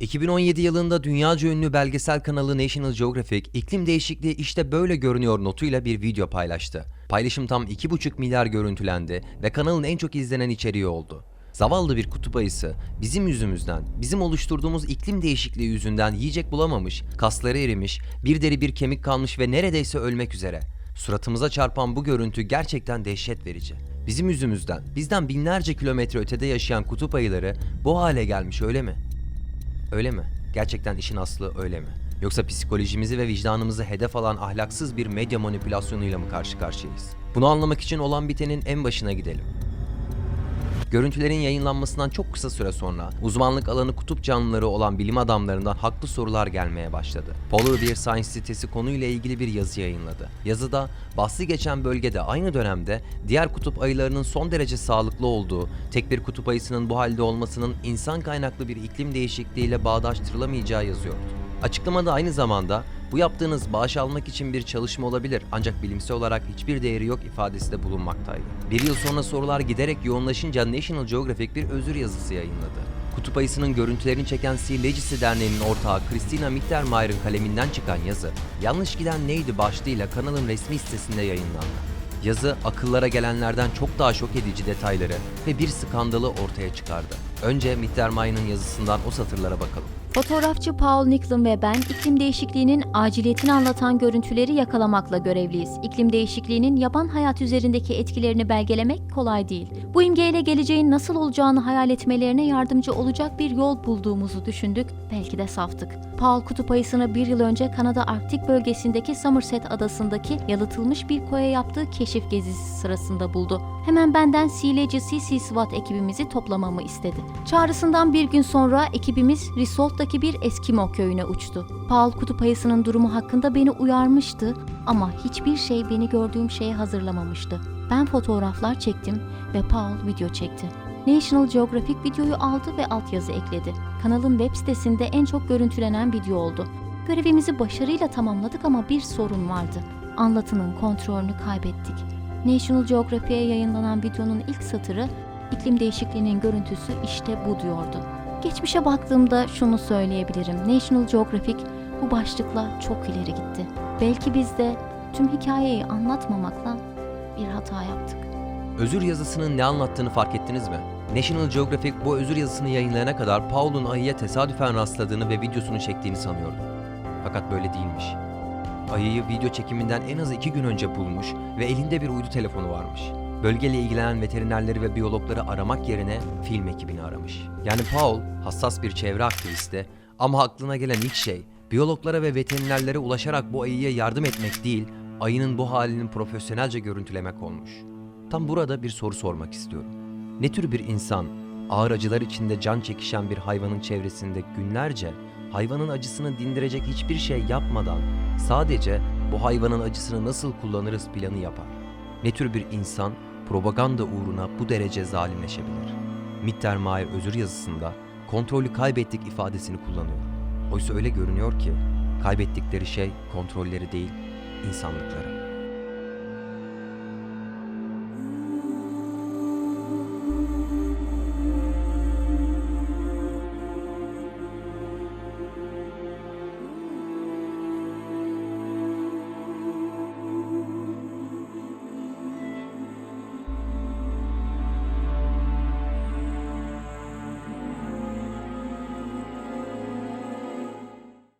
2017 yılında dünyaca ünlü belgesel kanalı National Geographic iklim değişikliği işte böyle görünüyor notuyla bir video paylaştı. Paylaşım tam 2,5 milyar görüntülendi ve kanalın en çok izlenen içeriği oldu. Zavallı bir kutup ayısı bizim yüzümüzden, bizim oluşturduğumuz iklim değişikliği yüzünden yiyecek bulamamış, kasları erimiş, bir deri bir kemik kalmış ve neredeyse ölmek üzere. Suratımıza çarpan bu görüntü gerçekten dehşet verici. Bizim yüzümüzden, bizden binlerce kilometre ötede yaşayan kutup ayıları bu hale gelmiş öyle mi? Öyle mi? Gerçekten işin aslı öyle mi? Yoksa psikolojimizi ve vicdanımızı hedef alan ahlaksız bir medya manipülasyonuyla mı karşı karşıyayız? Bunu anlamak için olan bitenin en başına gidelim. Görüntülerin yayınlanmasından çok kısa süre sonra uzmanlık alanı kutup canlıları olan bilim adamlarından haklı sorular gelmeye başladı. Polar Bear Science sitesi konuyla ilgili bir yazı yayınladı. Yazıda bahsi geçen bölgede aynı dönemde diğer kutup ayılarının son derece sağlıklı olduğu, tek bir kutup ayısının bu halde olmasının insan kaynaklı bir iklim değişikliğiyle bağdaştırılamayacağı yazıyordu. Açıklamada aynı zamanda bu yaptığınız bağış almak için bir çalışma olabilir ancak bilimsel olarak hiçbir değeri yok ifadesi de bulunmaktaydı. Bir yıl sonra sorular giderek yoğunlaşınca National Geographic bir özür yazısı yayınladı. Kutup ayısının görüntülerini çeken Sea Legacy Derneği'nin ortağı Christina Mittermeier'ın kaleminden çıkan yazı, yanlış giden neydi başlığıyla kanalın resmi sitesinde yayınlandı. Yazı akıllara gelenlerden çok daha şok edici detayları ve bir skandalı ortaya çıkardı. Önce Mittermeier'ın yazısından o satırlara bakalım. Fotoğrafçı Paul Nicklin ve ben iklim değişikliğinin aciliyetini anlatan görüntüleri yakalamakla görevliyiz. İklim değişikliğinin yaban hayat üzerindeki etkilerini belgelemek kolay değil. Bu imgeyle geleceğin nasıl olacağını hayal etmelerine yardımcı olacak bir yol bulduğumuzu düşündük, belki de saftık. Paul kutup ayısını bir yıl önce Kanada Arktik bölgesindeki Somerset adasındaki yalıtılmış bir koya yaptığı keşif gezisi sırasında buldu. Hemen benden Sea Legacy SWAT ekibimizi toplamamı istedi. Çağrısından bir gün sonra ekibimiz Risolt'taki bir Eskimo köyüne uçtu. Paul kutup ayısının durumu hakkında beni uyarmıştı ama hiçbir şey beni gördüğüm şeye hazırlamamıştı. Ben fotoğraflar çektim ve Paul video çekti. National Geographic videoyu aldı ve altyazı ekledi. Kanalın web sitesinde en çok görüntülenen video oldu. Görevimizi başarıyla tamamladık ama bir sorun vardı. Anlatının kontrolünü kaybettik. National Geographic'e yayınlanan videonun ilk satırı iklim değişikliğinin görüntüsü işte bu diyordu. Geçmişe baktığımda şunu söyleyebilirim. National Geographic bu başlıkla çok ileri gitti. Belki biz de tüm hikayeyi anlatmamakla bir hata yaptık. Özür yazısının ne anlattığını fark ettiniz mi? National Geographic bu özür yazısını yayınlayana kadar Paul'un ayıya tesadüfen rastladığını ve videosunu çektiğini sanıyordu. Fakat böyle değilmiş. Ayıyı video çekiminden en az iki gün önce bulmuş ve elinde bir uydu telefonu varmış. Bölgeyle ilgilenen veterinerleri ve biyologları aramak yerine film ekibini aramış. Yani Paul hassas bir çevre aktivisti ama aklına gelen ilk şey biyologlara ve veterinerlere ulaşarak bu ayıya yardım etmek değil, ayının bu halini profesyonelce görüntülemek olmuş. Tam burada bir soru sormak istiyorum. Ne tür bir insan ağır acılar içinde can çekişen bir hayvanın çevresinde günlerce hayvanın acısını dindirecek hiçbir şey yapmadan sadece bu hayvanın acısını nasıl kullanırız planı yapar? Ne tür bir insan propaganda uğruna bu derece zalimleşebilir? Mittermeier özür yazısında kontrolü kaybettik ifadesini kullanıyor. Oysa öyle görünüyor ki kaybettikleri şey kontrolleri değil, insanlıkları.